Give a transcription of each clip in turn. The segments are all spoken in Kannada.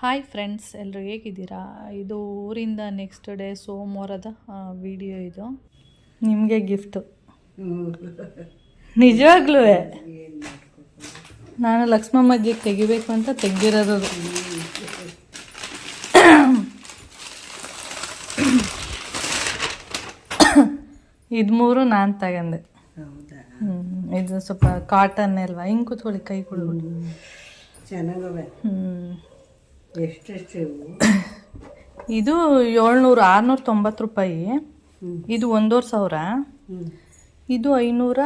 ಹಾಯ್ ಫ್ರೆಂಡ್ಸ್ ಎಲ್ಲರೂ ಹೇಗಿದ್ದೀರಾ? ಇದು ಊರಿಂದ ನೆಕ್ಸ್ಟ್ ಡೇ ಸೋಮವಾರದ ವಿಡಿಯೋ ಇದು. ನಿಮಗೆ ಗಿಫ್ಟು ನಿಜವಾಗ್ಲೂ ನಾನು ಲಕ್ಷ್ಮಮ್ಮಜ್ಜಿಗೆ ತೆಗಿಬೇಕು ಅಂತ ತೆಗ್ದಿರೋದು. ಇದು ಮೂರು ನಾನು ತಗಂದೆ. ಇದು ಸ್ವಲ್ಪ ಕಾಟನ್ ಅಲ್ವಾ? ಹಿಂಗೆ ಕೂತ್ಕೊಳ್ಳಿ ಕೈ ಕೊಡ್ಬಿಟ್ಟು ಚೆನ್ನಾಗವೆ. ಹ್ಮ್. ಎಷ್ಟೆಷ್ಟು? ಇದು ಏಳ್ನೂರು ಆರುನೂರ ತೊಂಬತ್ತು ರೂಪಾಯಿ. ಇದು ಒಂದೂವರೆ ಸಾವಿರ. ಇದು ಐನೂರ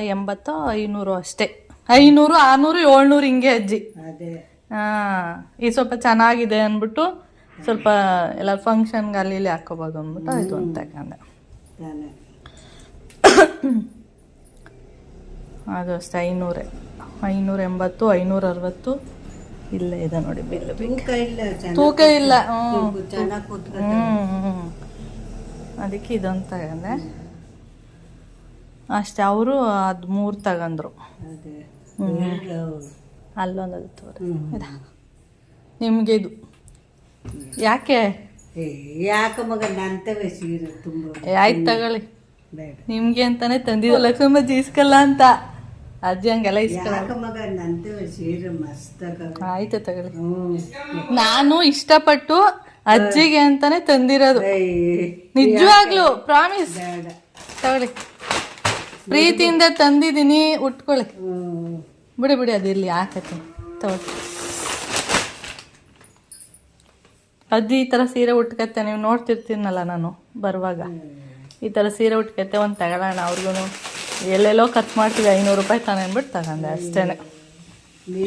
ಎಂಬತ್ತು ಐನೂರು ಅಷ್ಟೇ. ಐನೂರು ಆರುನೂರು ಏಳ್ನೂರು ಹಿಂಗೆ ಅಜ್ಜಿ. ಅದೇ. ಹಾಂ ಇದು ಸ್ವಲ್ಪ ಚೆನ್ನಾಗಿದೆ ಅಂದ್ಬಿಟ್ಟು ಸ್ವಲ್ಪ ಎಲ್ಲ ಫಂಕ್ಷನ್ಗೆ ಅಲ್ಲಿ ಇಲ್ಲಿ ಹಾಕೋಬೋದು ಅಂದ್ಬಿಟ್ಟು ಇದು ಅಂತ ತಗೊಂಡೆ. ಅದು ಅಷ್ಟೇ ಐನೂರೇ. ಐನೂರ ಎಂಬತ್ತು ಐನೂರ ಅರವತ್ತು. ಇಲ್ಲೇ ಇದೆ ನೋಡಿ ಬಿಲ್ ತೂಕ ಇಲ್ಲ ಚೆನ್ನಾಗಿ ತೂಕ ಇಲ್ಲ ಹ್ಞೂ ಚೆನ್ನಾಗಿ ಕೂತ್ಕೊತ ಹ್ಮ್ ಅದಕ್ಕೆ ಇದೊಂದು ತಗೊಂಡೆ ಅಷ್ಟೇ ಅವರು ಅದು ಮೂರು ತಗಂದ್ರು ಅದೇ. ಎರಡು. ಅಲ್ಲೊಂದು ಅದು ತೋರಿ. ಹ್ಮ್. ನಿಮಗೆ ಇದು. ಯಾಕೆ? ಏ ಯಾಕ ಮಗ ನಂತವೇ ಸೀರೆ ತುಂಬ. ಏ, ಆಯ್ತು ತಗೊಳ್ಳಿ. ಬೇಡ. ನಿಮ್ಗೆ ಅಂತಾನೆ ತಂದಿದ್ದ ಲಕ್ಷ್ಮಮ್ಮ ಜೀಸ್ಕಲ್ಲ ಅಂತ. ಅಜ್ಜಿ ಹಂಗೆಲ್ಲ ಇಷ್ಟ ಆಯ್ತು ತಗೊಳ್ಳಿ. ನಾನು ಇಷ್ಟಪಟ್ಟು ಅಜ್ಜಿಗೆ ಅಂತಾನೆ ತಂದಿರೋದು. ನಿಜವಾಗ್ಲು ಪ್ರಾಮಿಸ್. ತಗೊಳ್ಳಿ. ಪ್ರೀತಿಯಿಂದ ತಂದಿದ್ದೀನಿ ಉಟ್ಕೊಳ್ಳಿ. ಬಿಡಿ ಬಿಡಿ ಬಿಡಿ ಅದಿರ್ಲಿ ಹಾಕತ್ತೆ. ತಗೊಳ್ಳಿ. ಅಜ್ಜಿ ಈ ಥರ ಸೀರೆ ಉಟ್ಕತ್ತೆ ನೀವು ನೋಡ್ತಿರ್ತೀನಲ್ಲ ನಾನು ಬರುವಾಗ. ಈ ಥರ ಸೀರೆ ಉಟ್ಕತ್ತೆ ಒಂದು ತಗೊಳ್ಳೋಣ ಅವ್ರಿಗೂ ಎಲ್ಲೆಲ್ಲೋ ಖರ್ಚು ಮಾಡ್ತೀವಿ ಐನೂರು ರೂಪಾಯಿ ತಾನೇ ಅಂದ್ಬಿಟ್ಟು ತಗೊಂಡೆ ಅಷ್ಟೇ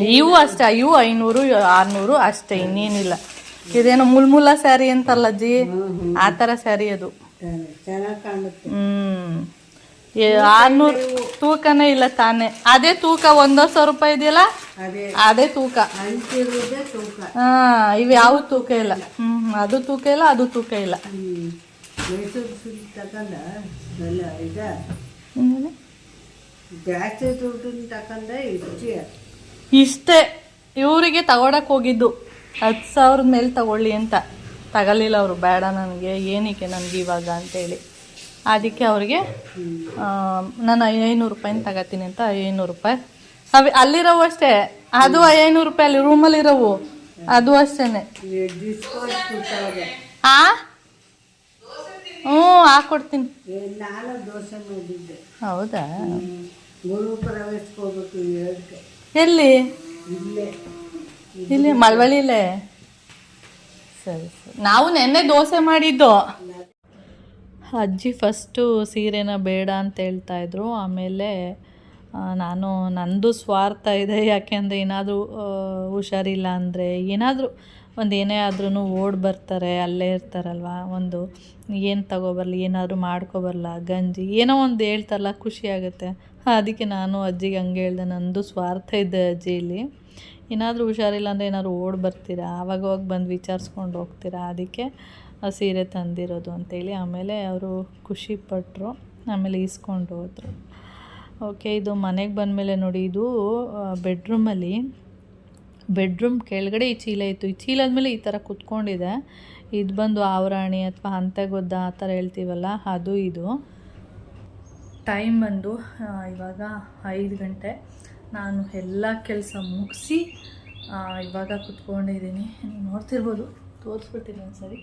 ಇವು ಅಷ್ಟೇ ಇವು ಐನೂರು ಆರ್ನೂರು ಅಷ್ಟೇ ಇನ್ನೇನಿಲ್ಲ. ಇದೇನೋ ಮುಲ್ಮುಲ್ಲ ಸ್ಯಾರಿ ಅಂತಲ್ಲ ಅಜ್ಜಿ? ಆ ಥರ ಸ್ಯಾರಿ ಅದು. ಹ್ಞೂ ಆರ್ನೂರು ತೂಕನೇ ಇಲ್ಲ ತಾನೇ. ಅದೇ ತೂಕ ಒಂದೂವರೆ ಸಾವಿರ ರೂಪಾಯಿ ಇದೆಯಲ್ಲ? ಅದೇ. ತೂಕ. ಹಾಂ ಇವು ಯಾವ ತೂಕ ಇಲ್ಲ. ಹ್ಞೂ ಅದು ತೂಕ ಇಲ್ಲ ಅದು ತೂಕ ಇಲ್ಲ. ಹ್ಮ್. ಜಾಸ್ತಿ ದುಡ್ಡನ್ನ ತಕೊಂಡ ಇಚ್ಚಿ ಇಷ್ಟೇ ಇವರಿಗೆ ತಗೊಳಕ್ ಹೋಗಿದ್ದು. ಹತ್ತು ಸಾವಿರದ ಮೇಲೆ ತಗೊಳ್ಳಿ ಅಂತ. ತಗೊಳ್ಳಿಲ್ಲ ಅವರು ಬೇಡ ನನಗೆ ಏನಕ್ಕೆ ನನಗೆ ಇವಾಗ ಅಂತೇಳಿ. ಅದಕ್ಕೆ ಅವ್ರಿಗೆ ನಾನು ಐನೂರು ರೂಪಾಯಿನ ತಗೋತೀನಿ ಅಂತ ಐನೂರು ರೂಪಾಯಿ. ಅವೆ ಅಲ್ಲಿರೋವು ಅಷ್ಟೇ. ಅದು ಐನೂರು ರೂಪಾಯಿ ಅಲ್ಲಿ ರೂಮಲ್ಲಿರೋವು ಅದು ಅಷ್ಟೇನೆ. ಆ? ಹ್ಞೂ ಹಾಕೊಡ್ತೀನಿ ಏ, ನಾನು ದೋಸೆ ಮಾಡಿದ್ದೆ. ಹೌದಾ? ಗುರು ಪ್ರವೇಶಕ್ಕೆ ಹೋಗ್ಬೇಕು ಎಲ್ಲಿ? ಇಲ್ಲೇ. ಇಲ್ಲಿ ಮಳವಳ್ಳಿಲೇ? ಸರಿ ಸರಿ. ನಾವು ನೆನ್ನೆ ದೋಸೆ ಮಾಡಿದ್ದು. ಅಜ್ಜಿ ಫಸ್ಟು ಸೀರೆನ ಬೇಡ ಅಂತ ಹೇಳ್ತಾ ಇದ್ರು. ಆಮೇಲೆ ನಾನು ನಂದು ಸ್ವಾರ್ಥ ಇದೆ. ಯಾಕೆಂದರೆ ಏನಾದರೂ ಹುಷಾರಿಲ್ಲ ಅಂದರೆ ಏನಾದರೂ ಒಂದು ಏನೇ ಆದ್ರೂ ಓಡ್ ಬರ್ತಾರೆ, ಅಲ್ಲೇ ಇರ್ತಾರಲ್ವ? ಒಂದು ಏನು ತಗೊಬರಲಿ ಏನಾದರೂ ಮಾಡ್ಕೊಬರಲ್ಲ ಗಂಜಿ, ಏನೋ ಒಂದು ಹೇಳ್ತಾರಲ್ಲ, ಖುಷಿ ಆಗುತ್ತೆ. ಅದಕ್ಕೆ ನಾನು ಅಜ್ಜಿಗೆ ಹಂಗೆ ಹೇಳ್ದೆ, ನಂದು ಸ್ವಾರ್ಥ ಇದೆ ಅಜ್ಜಿಯಲ್ಲಿ ಏನಾದರೂ ಹುಷಾರಿಲ್ಲ ಅಂದರೆ ಏನಾದ್ರು ಓಡ್ ಬರ್ತೀರಾ? ಆವಾಗ ಅವಾಗ ಬಂದು ವಿಚಾರಿಸ್ಕೊಂಡು ಹೋಗ್ತೀರಾ? ಅದಕ್ಕೆ ಸೀರೆ ತಂದಿರೋದು ಅಂತೇಳಿ ಆಮೇಲೆ ಅವರು ಖುಷಿ ಪಟ್ಟರು ಆಮೇಲೆ ಈಸ್ಕೊಂಡು ಹೋದರು. ಓಕೆ, ಇದು ಮನೆಗೆ ಬಂದಮೇಲೆ ನೋಡಿ, ಇದು ಬೆಡ್ರೂಮಲ್ಲಿ ಬೆಡ್ರೂಮ್ ಕೆಳಗಡೆ ಈ ಚೀಲ ಇತ್ತು. ಈ ಚೀಲದ ಮೇಲೆ ಈ ಥರ ಕುತ್ಕೊಂಡಿದೆ. ಇದು ಬಂದು ಆವರಾಣಿ ಅಥವಾ ಅಂತೆಗೊದ್ದ ಆ ಥರ ಹೇಳ್ತೀವಲ್ಲ, ಅದು ಇದು. ಟೈಮ್ ಬಂದು ಇವಾಗ ಐದು ಗಂಟೆ. ನಾನು ಎಲ್ಲ ಕೆಲಸ ಮುಗಿಸಿ ಇವಾಗ ಕುತ್ಕೊಂಡಿದ್ದೀನಿ. ನೀವು ನೋಡ್ತಿರ್ಬೋದು ತೋರಿಸ್ಬಿಟ್ಟಿನಿ ಒಂದ್ಸರಿ.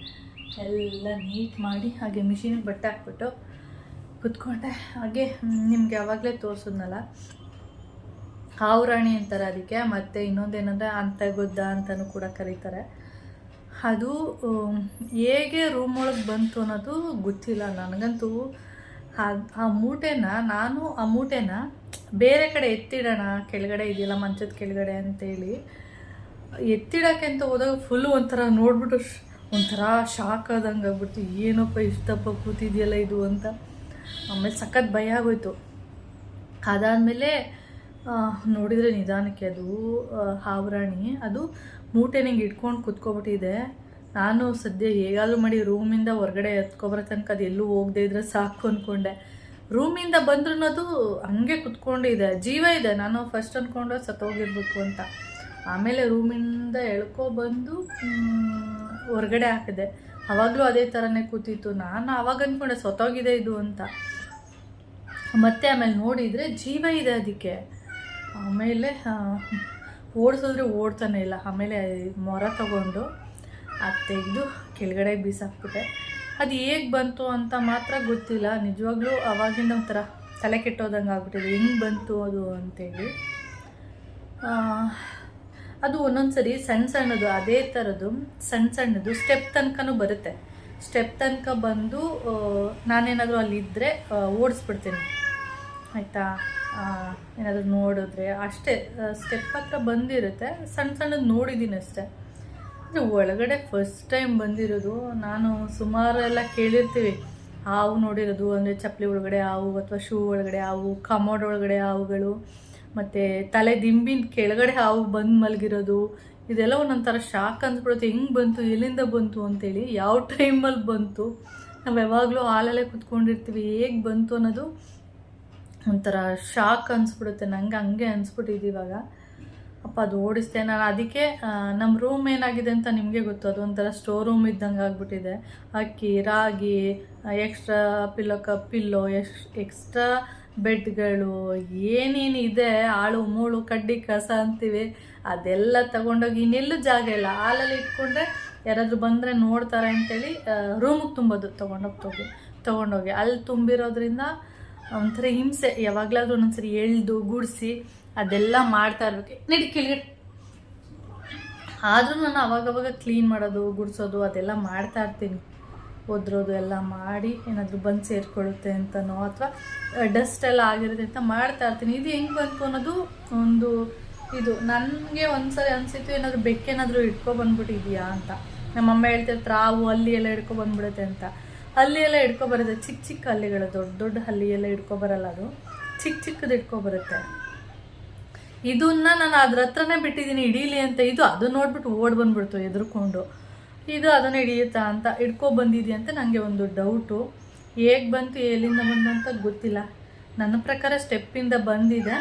ಎಲ್ಲ ನೀಟ್ ಮಾಡಿ, ಹಾಗೆ ಮಿಷಿನಿಗೆ ಬಟ್ಟೆ ಹಾಕ್ಬಿಟ್ಟು ಕುತ್ಕೊಂಡೆ. ಹಾಗೆ ನಿಮ್ಗೆ ಯಾವಾಗಲೇ ತೋರಿಸಿದ್ನಲ್ಲ ಹಾವುರಾಣಿ ಅಂತಾರೆ ಅದಕ್ಕೆ, ಮತ್ತು ಅಂತ ಅಂತಗುದ್ದ ಅಂತಲೂ ಕೂಡ ಕರೀತಾರೆ. ಅದು ಹೇಗೆ ರೂಮ್ ಒಳಗೆ ಬಂತು ಅನ್ನೋದು ಗೊತ್ತಿಲ್ಲ ನನಗಂತೂ. ಆ- ಮೂಟೆನ, ನಾನು ಆ ಮೂಟೆನ ಬೇರೆ ಕಡೆ ಎತ್ತಿಡೋಣ, ಕೆಳಗಡೆ ಇದೆಯಲ್ಲ ಮಂಚದ ಕೆಳಗಡೆ ಅಂತೇಳಿ, ಎತ್ತಿಡೋಕ್ಕೆ ಅಂತ ಹೋದಾಗ ಫುಲ್ಲು ಒಂಥರ ನೋಡ್ಬಿಟ್ಟು ಒಂಥರ ಶಾಕ್ ಆದಂಗೆ ಆಗ್ಬಿಡ್ತು. ಏನಪ್ಪ ಇಷ್ಟಪ್ಪ ಕೂತಿದೆಯಲ್ಲ ಇದು ಅಂತ. ಆಮೇಲೆ ಸಖತ್ ಭಯ ಆಗೋಯ್ತು. ಅದಾದಮೇಲೆ ನೋಡಿದರೆ ನಿಧಾನಕ್ಕೆ ಅದು ಹಾವ್ರಾಣಿ. ಅದು ಮೂಟೆ ನಂಗೆ ಇಟ್ಕೊಂಡು ಕುತ್ಕೊಬಿಟ್ಟಿದೆ. ನಾನು ಸದ್ಯ ಹೇಗಾದರೂ ಮಾಡಿ ರೂಮಿಂದ ಹೊರಗಡೆ ಎತ್ಕೊಬರೋ ತನಕ ಅದು ಎಲ್ಲೂ ಹೋಗದೆ ಇದ್ರೆ ಸಾಕು ಅಂದ್ಕೊಂಡೆ ರೂಮಿಂದ ಬಂದ್ರೂ ಅದು ಹಂಗೆ ಕುತ್ಕೊಂಡಿದೆ ಜೀವ ಇದೆ. ನಾನು ಫಸ್ಟ್ ಅಂದ್ಕೊಂಡು ಸತ್ತೋಗಿರ್ಬೇಕು ಅಂತ. ಆಮೇಲೆ ರೂಮಿಂದ ಎಳ್ಕೊಬಂದು ಹೊರಗಡೆ ಹಾಕಿದೆ. ಅವಾಗಲೂ ಅದೇ ಥರನೇ ಕೂತಿತ್ತು. ನಾನು ಅವಾಗ ಅಂದ್ಕೊಂಡೆ ಸತ್ತೋಗಿದೆ ಇದು ಅಂತ. ಮತ್ತೆ ಆಮೇಲೆ ನೋಡಿದರೆ ಜೀವ ಇದೆ ಅದಕ್ಕೆ. ಆಮೇಲೆ ಓಡಿಸಿದ್ರೆ ಓಡ್ತಾನೆ ಇಲ್ಲ. ಆಮೇಲೆ ಮೊರ ತಗೊಂಡು ಅದು ತೆಗೆದು ಕೆಳಗಡೆ ಬೀಸಾಕ್ಬಿಟ್ಟೆ. ಅದು ಹೇಗೆ ಬಂತು ಅಂತ ಮಾತ್ರ ಗೊತ್ತಿಲ್ಲ. ನಿಜವಾಗ್ಲೂ ಅವಾಗಿಂದ ಒಂಥರ ತಲೆ ಕೆಟ್ಟೋದಂಗೆ ಆಗ್ಬಿಟ್ಟಿದೆ. ಹೆಂಗೆ ಬಂತು ಅದು ಅಂತೇಳಿ. ಅದು ಒಂದೊಂದು ಸರಿ ಸಣ್ಣ ಸಣ್ಣದು, ಅದೇ ಥರದ್ದು ಸಣ್ಣ ಸಣ್ಣದು ಸ್ಟೆಪ್ ತನಕನೂ ಬರುತ್ತೆ. ಸ್ಟೆಪ್ ತನಕ ಬಂದು ನಾನೇನಾದರೂ ಅಲ್ಲಿದ್ದರೆ ಓಡಿಸ್ಬಿಡ್ತೀನಿ. ಆಯಿತಾ? ಏನಾದರೂ ನೋಡಿದ್ರೆ ಅಷ್ಟೇ ಸ್ಟೆಪ್ ಹತ್ರ ಬಂದಿರುತ್ತೆ. ಸಣ್ಣ ಸಣ್ಣದು ನೋಡಿದ್ದೀನಿ ಅಷ್ಟೇ. ಅಂದರೆ ಒಳಗಡೆ ಫಸ್ಟ್ ಟೈಮ್ ಬಂದಿರೋದು, ನಾನು ಸುಮಾರು ಎಲ್ಲ ಕೇಳಿರ್ತೀವಿ. ಹಾವು ನೋಡಿರೋದು, ಅಂದರೆ ಚಪ್ಪಲಿ ಒಳಗಡೆ ಹಾವು ಅಥವಾ ಶೂ ಒಳಗಡೆ ಹಾವು ಕಮೋಡ್ ಒಳಗಡೆ ಹಾವುಗಳು, ಮತ್ತು ತಲೆ ದಿಂಬಿನ ಕೆಳಗಡೆ ಹಾವು ಬಂದು ಮಲಗಿರೋದು, ಇದೆಲ್ಲ ಒಂದೊಂಥರ ಶಾಕ್ ಅಂದ್ಬಿಡುತ್ತೆ ಹೆಂಗೆ ಬಂತು, ಎಲ್ಲಿಂದ ಬಂತು ಅಂತೇಳಿ ಯಾವ ಟೈಮಲ್ಲಿ ಬಂತು, ನಾವು ಯಾವಾಗಲೂ ಹಾಲಲ್ಲೇ ಕುತ್ಕೊಂಡಿರ್ತೀವಿ. ಹೇಗೆ ಬಂತು ಅನ್ನೋದು ಒಂಥರ ಶಾಕ್ ಅನಿಸ್ಬಿಡುತ್ತೆ, ನಂಗೆ ಹಂಗೆ ಅನ್ಸ್ಬಿಟ್ಟಿದ್ದು ಇವಾಗ. ಅಪ್ಪ, ಅದು ಓಡಿಸ್ದೆ. ನಾನು ಅದಕ್ಕೆ ನಮ್ಮ ರೂಮ್ ಏನಾಗಿದೆ ಅಂತ ನಿಮಗೆ ಗೊತ್ತು. ಅದು ಒಂಥರ ಸ್ಟೋರ್ ರೂಮ್ ಇದ್ದಂಗೆ ಆಗ್ಬಿಟ್ಟಿದೆ. ಅಕ್ಕಿ, ರಾಗಿ extra pillow cup pillow ex extra ಬೆಡ್ಗಳು ಏನೇನಿದೆ ಆಳು ಮೂಳು, ಕಡ್ಡಿ, ಕಸ ಅಂತೀವಿ. ಅದೆಲ್ಲ ತಗೊಂಡೋಗಿ ಇನ್ನೆಲ್ಲೂ ಜಾಗ ಇಲ್ಲ. ಹಾಲಲ್ಲಿ ಇಟ್ಕೊಂಡ್ರೆ ಯಾರಾದರೂ ಬಂದರೆ ನೋಡ್ತಾರೆ ಅಂತೇಳಿ ರೂಮಿಗೆ ತುಂಬೋದು ತೊಗೊಂಡೋಗಿ ತಗೋ ತೊಗೊಂಡೋಗಿ. ಅಲ್ಲಿ ತುಂಬಿರೋದ್ರಿಂದ ಒಂಥರ ಹಿಂಸೆ ಯಾವಾಗಲಾದ್ರೂ ಒಂದೊಂದ್ಸರಿ ಎಳ್ದು ಗುಡಿಸಿ ಅದೆಲ್ಲ ಮಾಡ್ತಾ ಇರ್ಬೇಕು. ನಡಿ ಆದರೂ ನಾನು ಅವಾಗವಾಗ ಕ್ಲೀನ್ ಮಾಡೋದು, ಗುಡಿಸೋದು, ಅದೆಲ್ಲ ಮಾಡ್ತಾ ಇರ್ತೀನಿ. ಒದ್ರೋದು ಎಲ್ಲ ಮಾಡಿ ಏನಾದರೂ ಬಂದು ಸೇರಿಕೊಳ್ಳುತ್ತೆ ಅಂತನೋ ಅಥವಾ ಡಸ್ಟ್ ಎಲ್ಲ ಆಗಿರುತ್ತೆ ಅಂತ ಮಾಡ್ತಾ ಇರ್ತೀನಿ. ಇದು ಹೆಂಗೆ ಬಂತು ಅನ್ನೋದು ಒಂದು ಇದು. ನನಗೆ ಒಂದ್ಸರಿ ಅನಿಸಿತ್ತು, ಏನಾದರೂ ಬೆಕ್ಕೇನಾದರೂ ಇಟ್ಕೊ ಬಂದ್ಬಿಟ್ಟಿದ್ಯಾ ಅಂತ. ನಮ್ಮಮ್ಮ ಹೇಳ್ತಿರ್ತಾರೆ ಹಾವು ಅಲ್ಲಿ ಎಲ್ಲ ಇಟ್ಕೊ ಬಂದ್ಬಿಡುತ್ತೆ ಅಂತ. ಅಲ್ಲಿ ಎಲ್ಲ ಬರುತ್ತೆ. ಚಿಕ್ಕ ಚಿಕ್ಕ ಹಲ್ಲಿಗಳು, ದೊಡ್ಡ ದೊಡ್ಡ ಹಲ್ಲಿ ಎಲ್ಲ ಬರಲ್ಲ ಅದು. ಚಿಕ್ಕ ಚಿಕ್ಕದು ಇಟ್ಕೊಬರುತ್ತೆ ಬರುತ್ತೆ. ಇದನ್ನ ನಾನು ಅದ್ರ ಹತ್ರನೇ ಬಿಟ್ಟಿದ್ದೀನಿ ಹಿಡೀಲಿ ಅಂತ. ಇದು ಅದು ನೋಡ್ಬಿಟ್ಟು ಓಡ್ ಬಂದ್ಬಿಡ್ತು, ಎದುರ್ಕೊಂಡು. ಇದು ಅದನ್ನ ಹಿಡಿಯುತ್ತಾ ಅಂತ ಇಟ್ಕೊ ಬಂದಿದೆ ಅಂತ ನನಗೆ ಒಂದು ಡೌಟು. ಹೇಗೆ ಬಂತು, ಎಲ್ಲಿಂದ ಬಂತು ಅಂತ ಗೊತ್ತಿಲ್ಲ. ನನ್ನ ಪ್ರಕಾರ ಸ್ಟೆಪ್ಪಿಂದ ಬಂದಿದೆ.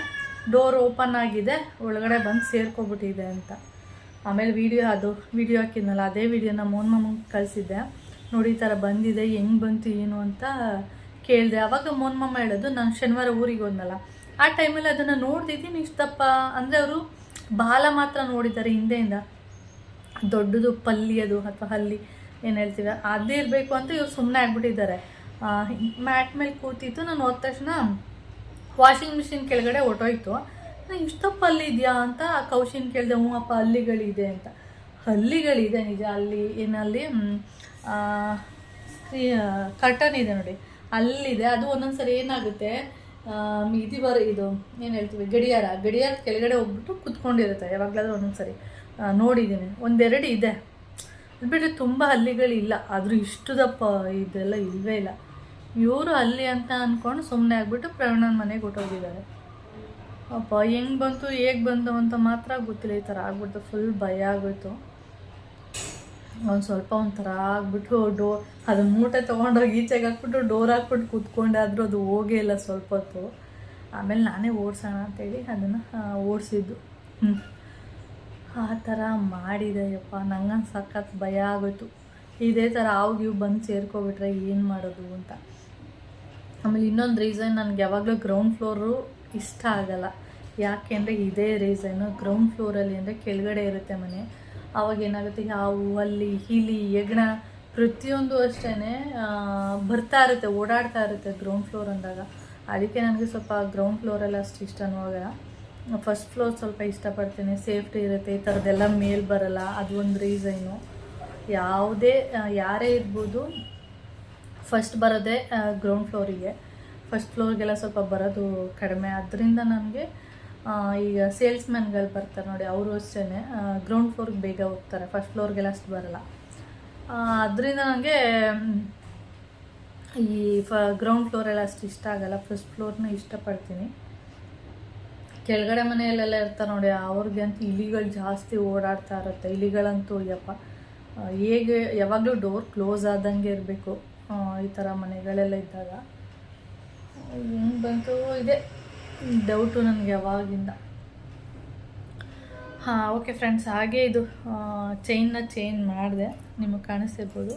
ಡೋರ್ ಓಪನ್ ಆಗಿದೆ, ಒಳಗಡೆ ಬಂದು ಸೇರ್ಕೊಬಿಟ್ಟಿದೆ ಅಂತ. ಆಮೇಲೆ ವಿಡಿಯೋ ಅದು, ವಿಡಿಯೋ ಹಾಕಿದ್ನಲ್ಲ, ಅದೇ ವಿಡಿಯೋನ ಮೋನ್ ಮಾಮಂಗೆ ಕಳಿಸಿದ್ದೆ. ನೋಡಿ ಈ ಥರ ಬಂದಿದೆ, ಹೆಂಗೆ ಬಂತು, ಏನು ಅಂತ ಕೇಳಿದೆ. ಅವಾಗ ಮೋನ್ಮಮ್ಮ ಮಾಮ ಹೇಳೋದು, ನಾನು ಶನಿವಾರ ಊರಿಗೆ ಹೋದ್ನಲ್ಲ. ಆ ಟೈಮಲ್ಲಿ ಅದನ್ನು ನೋಡ್ತಿದ್ದೀನಿ, ಇಷ್ಟಪ್ಪ. ಅಂದರೆ ಅವರು ಬಾಲ ಮಾತ್ರ ನೋಡಿದ್ದಾರೆ ಹಿಂದೆಯಿಂದ. ದೊಡ್ಡದು, ಪಲ್ಲಿ ಅದು, ಅಥವಾ ಹಲ್ಲಿ, ಏನು ಹೇಳ್ತೀವಿ, ಅದೇ ಇರಬೇಕು ಅಂತ ಇವ್ರು ಸುಮ್ಮನೆ ಆಗ್ಬಿಟ್ಟಿದ್ದಾರೆ. ಮ್ಯಾಟ್ ಮೇಲೆ ಕೂತಿತ್ತು, ನಾನು ಹೋದ ತಕ್ಷಣ ವಾಷಿಂಗ್ ಮಿಷಿನ್ ಕೆಳಗಡೆ ಹೊಟ್ಟೋಯ್ತು ಇಷ್ಟಪ್ಪ, ಅಲ್ಲಿ ಇದೆಯಾ ಅಂತ ಆ ಕೌಶಿನ್ ಕೇಳಿದೆ, ಹ್ಞೂ ಅಪ್ಪ ಅಲ್ಲಿಗಳಿದೆ ಅಂತ. ಹಲ್ಲಿಗಳಿದೆ ನಿಜ. ಅಲ್ಲಿ ಏನಲ್ಲಿ ಕರ್ಟನ್ ಇದೆ ನೋಡಿ. ಅಲ್ಲಿದೆ. ಅದು ಒಂದೊಂದು ಸರಿ ಏನಾಗುತ್ತೆ ಇದು ಬರ, ಇದು ಏನು ಹೇಳ್ತೀವಿ, ಗಡಿಯಾರ. ಗಡಿಯಾರ ಕೆಳಗಡೆ ಹೋಗ್ಬಿಟ್ಟು ಕುತ್ಕೊಂಡಿರುತ್ತೆ. ಯಾವಾಗಲಾದ್ರೂ ಒಂದೊಂದು ಸರಿ. ನೋಡಿದ್ದೀನಿ. ಒಂದೆರಡು ಇದೆ. ಅದು ಬಿಟ್ಟರೆ ತುಂಬ ಹಲ್ಲಿಗಳಿಲ್ಲ. ಆದರೂ ಇಷ್ಟು ದಪ್ಪ ಇದೆಲ್ಲ ಇಲ್ಲವೇ ಇಲ್ಲ. ಇವರು ಅಲ್ಲಿ ಅಂತ ಅಂದ್ಕೊಂಡು ಸುಮ್ಮನೆ ಆಗಿಬಿಟ್ಟು ಪ್ರವೀಣನ ಮನೆಗೆ ಹೊಟ್ಟೋಗಿದ್ದಾರೆ ಅಪ್ಪ, ಹೆಂಗೆ ಬಂತು, ಹೇಗೆ ಬಂತು ಅಂತ ಮಾತ್ರ ಗೊತ್ತಿಲ್ಲ. ಈ ಥರ ಆಗ್ಬಿಡ್ತು. ಫುಲ್ ಭಯ ಆಗೋಯ್ತು. ಒಂದು ಸ್ವಲ್ಪ ಒಂಥರ ಆಗ್ಬಿಟ್ಟು ಡೋ ಅದು ಮೂಟೆ ತೊಗೊಂಡೋಗಿ ಈಚೆಗೆ ಹಾಕ್ಬಿಟ್ಟು ಡೋರ್ ಹಾಕ್ಬಿಟ್ಟು ಕೂತ್ಕೊಂಡೆ, ಆದರೂ ಅದು ಹೋಗೇ ಇಲ್ಲ ಸ್ವಲ್ಪ ಹೊತ್ತು. ಆಮೇಲೆ ನಾನೇ ಓಡಿಸೋಣ ಅಂತೇಳಿ ಅದನ್ನು ಓಡಿಸಿದ್ದು. ಆ ಥರ ಮಾಡಿದೆ, ಯಪ್ಪ. ನಂಗೆ ಸಖತ್ ಭಯ ಆಗೋಯ್ತು. ಇದೇ ಥರ ಆವಾಗ ಬಂದು ಸೇರ್ಕೊಬಿಟ್ರೆ ಏನು ಮಾಡೋದು ಅಂತ. ಆಮೇಲೆ ಇನ್ನೊಂದು ರೀಸನ್ ನನಗೆ ಯಾವಾಗಲೂ ಗ್ರೌಂಡ್ ಫ್ಲೋರು ಇಷ್ಟ ಆಗಲ್ಲ. ಯಾಕೆ ಅಂದರೆ ಇದೇ ರೀಸನ್ನು ಗ್ರೌಂಡ್ ಫ್ಲೋರಲ್ಲಿ ಅಂದರೆ ಕೆಳಗಡೆ ಇರುತ್ತೆ ಮನೆ. ಆವಾಗ ಏನಾಗುತ್ತೆ, ಹಾವು ಅಲ್ಲಿ ಹಿಲಿ ಹೆಗ್ಣ ಪ್ರತಿಯೊಂದು ಅಷ್ಟೇ ಬರ್ತಾ ಇರುತ್ತೆ, ಓಡಾಡ್ತಾ ಇರುತ್ತೆ ಗ್ರೌಂಡ್ ಫ್ಲೋರ್ ಅಂದಾಗ. ಅದಕ್ಕೆ ನನಗೆ ಸ್ವಲ್ಪ ಗ್ರೌಂಡ್ ಫ್ಲೋರೆಲ್ಲ ಅಷ್ಟು ಇಷ್ಟನೂ ಆಗಲ್ಲ ಫಸ್ಟ್ ಫ್ಲೋರ್ ಸ್ವಲ್ಪ ಇಷ್ಟಪಡ್ತೀನಿ ಸೇಫ್ಟಿ ಇರುತ್ತೆ, ಈ ಥರದ್ದೆಲ್ಲ ಮೇಲ್ ಬರಲ್ಲ, ಅದು ಒಂದು ರೀಸನ್ನು ಯಾವುದೇ ಯಾರೇ ಇರ್ಬೋದು ಫಸ್ಟ್ ಬರೋದೇ ಗ್ರೌಂಡ್ ಫ್ಲೋರಿಗೆ ಫಸ್ಟ್ ಫ್ಲೋರ್ಗೆಲ್ಲ ಸ್ವಲ್ಪ ಬರೋದು ಕಡಿಮೆ. ಅದರಿಂದ ನನಗೆ ಈಗ ಸೇಲ್ಸ್ಮ್ಯಾನ್ಗಳು ಬರ್ತಾರೆ ನೋಡಿ, ಅವರು ಅಷ್ಟೇ ಗ್ರೌಂಡ್ ಫ್ಲೋರ್ಗೆ ಬೇಗ ಹೋಗ್ತಾರೆ. ಫಸ್ಟ್ ಫ್ಲೋರ್ಗೆಲ್ಲ ಅಷ್ಟು ಬರಲ್ಲ. ಅದರಿಂದ ನನಗೆ ಈ ಫ ಗ್ರೌಂಡ್ ಫ್ಲೋರೆಲ್ಲ ಅಷ್ಟು ಇಷ್ಟ ಆಗಲ್ಲ. ಫಸ್ಟ್ ಫ್ಲೋರ್ನ ಇಷ್ಟಪಡ್ತೀನಿ. ಕೆಳಗಡೆ ಮನೆಯಲ್ಲೆಲ್ಲ ಇರ್ತಾರೆ ನೋಡಿ, ಅವ್ರಿಗೆ ಅಂತೂ ಇಲಿಗಳು ಜಾಸ್ತಿ ಓಡಾಡ್ತಾ ಇರುತ್ತೆ. ಇಲಿಗಳಂತೂ ಯಪ್ಪ. ಹೇಗೆ, ಯಾವಾಗಲೂ ಡೋರ್ ಕ್ಲೋಸ್ ಆದಂಗೆ ಇರಬೇಕು. ಈ ಥರ ಮನೆಗಳೆಲ್ಲ ಇದ್ದಾಗ. ಬಂತು ಇದೆ. ಡೌಟು ನನಗೆ ಯಾವಾಗಿಂದ? ಹಾಂ ಓಕೆ ಫ್ರೆಂಡ್ಸ್ ಹಾಗೆ ಇದು ಚೈನ್ನ ಚೇಂಜ್ ಮಾಡಿದೆ. ನಿಮಗೆ ಕಾಣಿಸ್ತಿರ್ಬೋದು.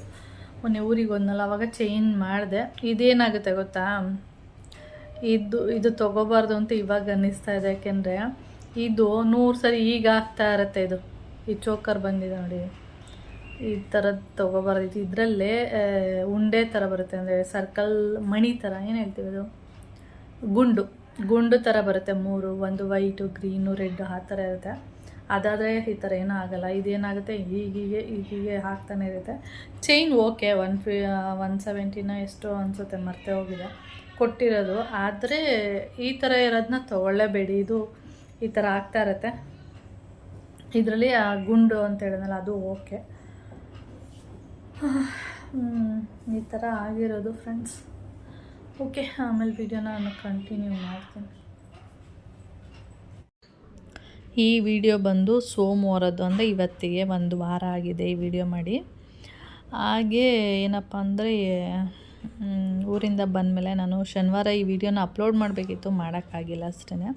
ಮೊನ್ನೆ ಊರಿಗೆ ಹೋದ್ನಲ್ಲ, ಅವಾಗ ಚೇಂಜ್ ಮಾಡಿದೆ. ಇದೇನಾಗುತ್ತೆ ಗೊತ್ತಾ? ಇದು ಇದು ತೊಗೋಬಾರ್ದು ಅಂತ ಇವಾಗ ಅನ್ನಿಸ್ತಾ ಇದೆ. ಯಾಕೆಂದರೆ, ಇದು ನೂರು ಸರಿ ಈಗ ಆಗ್ತಾ ಇರುತ್ತೆ ಇದು. ಈ ಚೋಕರ್ ಬಂದಿದೆ ನೋಡಿ. ಈ ಥರದ್ದು ತೊಗೋಬಾರ್ದು. ಇದು ಇದರಲ್ಲೇ ಉಂಡೆ ಥರ ಬರುತ್ತೆ. ಅಂದರೆ ಸರ್ಕಲ್ ಮಣಿ ಥರ ಏನು ಹೇಳ್ತೀವಿ ಅದು? ಗುಂಡು. ಗುಂಡು ಥರ ಬರುತ್ತೆ, ಮೂರು, ಒಂದು ವೈಟು, ಗ್ರೀನು ರೆಡ್ ಆ ಥರ ಇರುತ್ತೆ. ಅದಾದರೆ ಈ ಥರ ಏನೂ ಆಗಲ್ಲ. ಇದೇನಾಗುತ್ತೆ, ಹೀಗೀಗೆ ಹೀಗೀಗೆ ಹಾಕ್ತಾನೆ ಇರುತ್ತೆ. ಚೈನ್ ಓಕೆ, ಒನ್ ಫಿ ಒನ್ ಸೆವೆಂಟಿನ ಎಷ್ಟು ಅನಿಸುತ್ತೆ, ಮರ್ತೆ ಹೋಗಿದೆ. ಕೊಟ್ಟಿರೋದು. ಆದರೆ ಈ ಥರ ಇರೋದನ್ನ ತೊಗೊಳ್ಳೇಬೇಡಿ. ಇದು ಈ ಥರ ಆಗ್ತಾ ಇರುತ್ತೆ. ಇದರಲ್ಲಿ ಆ ಗುಂಡು ಅಂತ ಹೇಳಿದ್ನಲ್ಲ, ಅದು ಓಕೆ. ಈ ಥರ ಆಗಿರೋದು ಫ್ರೆಂಡ್ಸ್ ಓಕೆ, ಆಮೇಲೆ ವಿಡಿಯೋನ ನಾನು ಕಂಟಿನ್ಯೂ ಮಾಡ್ತೀನಿ. ಈ ವಿಡಿಯೋ ಬಂದು ಸೋಮವಾರದ್ದು ಅಂದರೆ ಇವತ್ತಿಗೆ ಒಂದು ವಾರ ಆಗಿದೆ ಈ ವಿಡಿಯೋ ಮಾಡಿ. ಹಾಗೆ ಏನಪ್ಪ ಅಂದರೆ ಊರಿಂದ ಬಂದಮೇಲೆ ನಾನು ಶನಿವಾರ ಈ ವಿಡಿಯೋನ ಅಪ್ಲೋಡ್ ಮಾಡಬೇಕಿತ್ತು ಮಾಡೋಕ್ಕಾಗಿಲ್ಲ ಅಷ್ಟೇ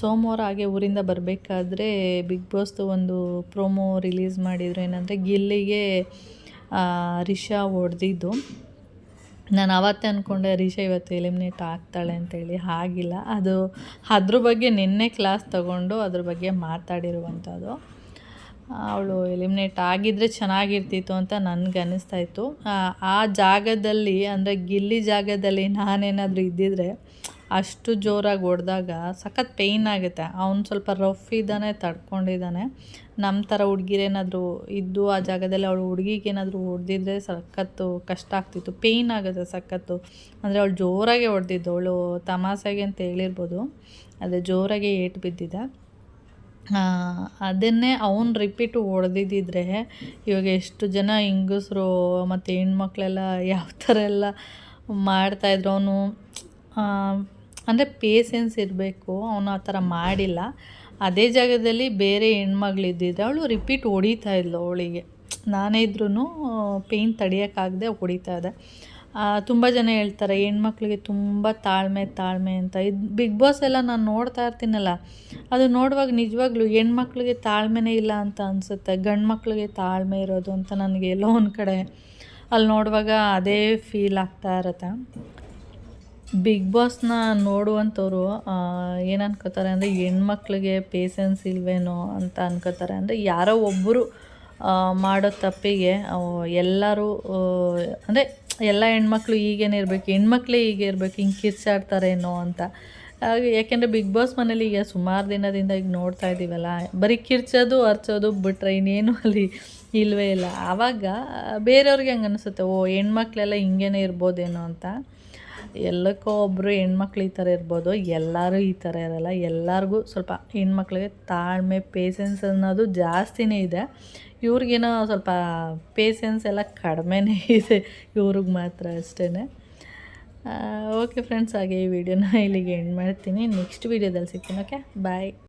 ಸೋಮವಾರ ಹಾಗೆ ಊರಿಂದ ಬರಬೇಕಾದ್ರೆ ಬಿಗ್ ಬಾಸ್ದು ಒಂದು ಪ್ರೋಮೋ ರಿಲೀಸ್ ಮಾಡಿದರು ಏನಂದರೆ ಗಿಲ್ಲಿಗೆ ರಿಷಾ ಹೊಡೆದಿದ್ದು. ನಾನು ಅವತ್ತೇ ಅಂದ್ಕೊಂಡೆ ರೀಷಾ ಇವತ್ತು ಎಲಿಮಿನೇಟ್ ಆಗ್ತಾಳೆ ಅಂತೇಳಿ ಆಗಿಲ್ಲ ಅದು ಅದ್ರ ಬಗ್ಗೆ ನಿನ್ನೆ ಕ್ಲಾಸ್ ತಗೊಂಡು ಅದ್ರ ಬಗ್ಗೆ ಮಾತಾಡಿರುವಂಥದ್ದು. ಅವಳು ಎಲಿಮಿನೇಟ್ ಆಗಿದ್ದರೆ ಚೆನ್ನಾಗಿರ್ತಿತ್ತು ಅಂತ ನನಗೆ ಅನ್ನಿಸ್ತಾ ಇತ್ತು. ಆ, ಜಾಗದಲ್ಲಿ ಅಂದರೆ ಗಿಲ್ಲಿ ಜಾಗದಲ್ಲಿ ನಾನೇನಾದರೂ ಇದ್ದಿದ್ರೆ ಅಷ್ಟು ಜೋರಾಗಿ ಹೊಡೆದಾಗ ಸಖತ್ ಪೇಯ್ನ್ ಆಗುತ್ತೆ. ಅವ್ನು ಸ್ವಲ್ಪ ರಫ್ ಇದ್ದಾನೆ ತಡ್ಕೊಂಡಿದ್ದಾನೆ ನಮ್ಮ ಥರ ಹುಡುಗಿರೇನಾದರೂ ಇದ್ದು ಆ ಜಾಗದಲ್ಲಿ ಅವಳು ಹುಡುಗಿಗೆ ಏನಾದರೂ ಹೊಡೆದಿದ್ರೆ ಸಖತ್ತು ಕಷ್ಟ ಆಗ್ತಿತ್ತು. ಪೇಯ್ನ್ ಆಗುತ್ತೆ ಸಖತ್ತು. ಅಂದರೆ ಅವಳು ಜೋರಾಗೆ ಹೊಡೆದಿದ್ದು. ಅವಳು ತಮಾಸೆಗೆ ಅಂತ ಹೇಳಿರ್ಬೋದು. ಅದೇ ಜೋರಾಗೆ ಏಟು ಬಿದ್ದಿದೆ. ಆ, ಅದನ್ನೇ ಅವನು ರಿಪೀಟು ಹೊಡೆದಿದ್ದಿದ್ರೆ ಇವಾಗ ಎಷ್ಟು ಜನ ಹೆಂಗಸರು ಮತ್ತು ಹೆಣ್ಮಕ್ಳೆಲ್ಲ ಯಾವ ಥರ ಎಲ್ಲ ಮಾಡ್ತಾಯಿದ್ರು ಅವನು ಅಂದರೆ ಪೇಸೆನ್ಸ್ ಇರಬೇಕು, ಅವನು ಆ ಥರ ಮಾಡಿಲ್ಲ. ಅದೇ ಜಾಗದಲ್ಲಿ ಬೇರೆ ಹೆಣ್ಮಗಳಿದ್ದಿದ್ರೆ ಅವಳು ರಿಪೀಟ್ ಹೊಡಿತಾ ಇದ್ಲು ಅವಳಿಗೆ. ನಾನೇ ಇದ್ರೂ ಪೇಯ್ನ್ ತಡಿಯೋಕ್ಕಾಗದೆ ಹೊಡಿತಾ ಇದೆ ತುಂಬ ಜನ ಹೇಳ್ತಾರೆ, ಹೆಣ್ಮಕ್ಳಿಗೆ ತುಂಬ ತಾಳ್ಮೆ ತಾಳ್ಮೆ ಅಂತ. ಇದು ಬಿಗ್ ಬಾಸ್ ಎಲ್ಲ ನಾನು ನೋಡ್ತಾ ಇರ್ತೀನಲ್ಲ, ಅದು ನೋಡುವಾಗ ನಿಜವಾಗ್ಲೂ ಹೆಣ್ಮಕ್ಳಿಗೆ ತಾಳ್ಮೆನೇ ಇಲ್ಲ ಅಂತ ಅನಿಸುತ್ತೆ. ಗಂಡು ಮಕ್ಳಿಗೆ ತಾಳ್ಮೆ ಇರೋದು ಅಂತ ನನಗೆ ಎಲ್ಲೋ ಒಂದು ಕಡೆ. ಅಲ್ಲಿ ನೋಡುವಾಗ ಅದೇ ಫೀಲ್ ಆಗ್ತಾ ಇರುತ್ತೆ. ಬಿಗ್ ಬಾಸ್ನ ನೋಡುವಂಥವ್ರು ಏನು ಅನ್ಕೋತಾರೆ ಅಂದರೆ ಹೆಣ್ಮಕ್ಳಿಗೆ ಪೇಷನ್ಸ್ ಇಲ್ವೇನೋ ಅಂತ ಅನ್ಕೋತಾರೆ ಅಂದರೆ ಯಾರೋ ಒಬ್ಬರು ಮಾಡೋ ತಪ್ಪಿಗೆ ಎಲ್ಲರೂ ಅಂದರೆ ಎಲ್ಲ ಹೆಣ್ಮಕ್ಳು ಈಗೇನು ಇರಬೇಕು, ಹೆಣ್ಮಕ್ಳೇ ಹೀಗೆ ಇರಬೇಕು, ಹಿಂಗೆ ಕಿರ್ಚಾಡ್ತಾರೇನೋ ಅಂತ. ಯಾಕೆಂದರೆ ಬಿಗ್ ಬಾಸ್ ಮನೇಲಿ ಈಗ ಸುಮಾರು ದಿನದಿಂದ ಈಗ ನೋಡ್ತಾ ಇದ್ದೀವಲ್ಲ ಬರೀ ಕಿರ್ಚೋದು ಅರ್ಚೋದು ಬಿಟ್ರೆ ಇನ್ನೇನು ಅಲ್ಲಿ ಇಲ್ಲವೇ ಇಲ್ಲ. ಆವಾಗ ಬೇರೆಯವ್ರಿಗೆ ಹಂಗೆ ಅನಿಸುತ್ತೆ, ಓ, ಹೆಣ್ಮಕ್ಳೆಲ್ಲ ಹಿಂಗೇನೆ ಇರ್ಬೋದೇನೋ ಅಂತ. ಎಲ್ಲಕ್ಕೋ ಒಬ್ಬರು ಹೆಣ್ಮಕ್ಳು ಈ ಥರ ಇರ್ಬೋದು, ಎಲ್ಲರೂ ಈ ಥರ ಇರಲ್ಲ. ಎಲ್ಲರಿಗೂ ಸ್ವಲ್ಪ ಹೆಣ್ಮಕ್ಳಿಗೆ ತಾಳ್ಮೆ ಪೇಸೆನ್ಸ್ ಅನ್ನೋದು ಜಾಸ್ತಿನೇ ಇದೆ. ಇವ್ರಿಗೇನೋ ಸ್ವಲ್ಪ ಪೇಸೆನ್ಸ್ ಎಲ್ಲ ಕಡಿಮೆನೇ ಇದೆ, ಇವ್ರಿಗೆ ಮಾತ್ರ ಅಷ್ಟೇ ಓಕೆ ಫ್ರೆಂಡ್ಸ್ ಹಾಗೆ ಈ ವಿಡಿಯೋನ ಇಲ್ಲಿಗೆ ಎಂಡ್ ಮಾಡ್ತೀನಿ. ನೆಕ್ಸ್ಟ್ ವೀಡಿಯೋದಲ್ಲಿ ಸಿಗ್ತೀನಿ ಓಕೆ ಬಾಯ್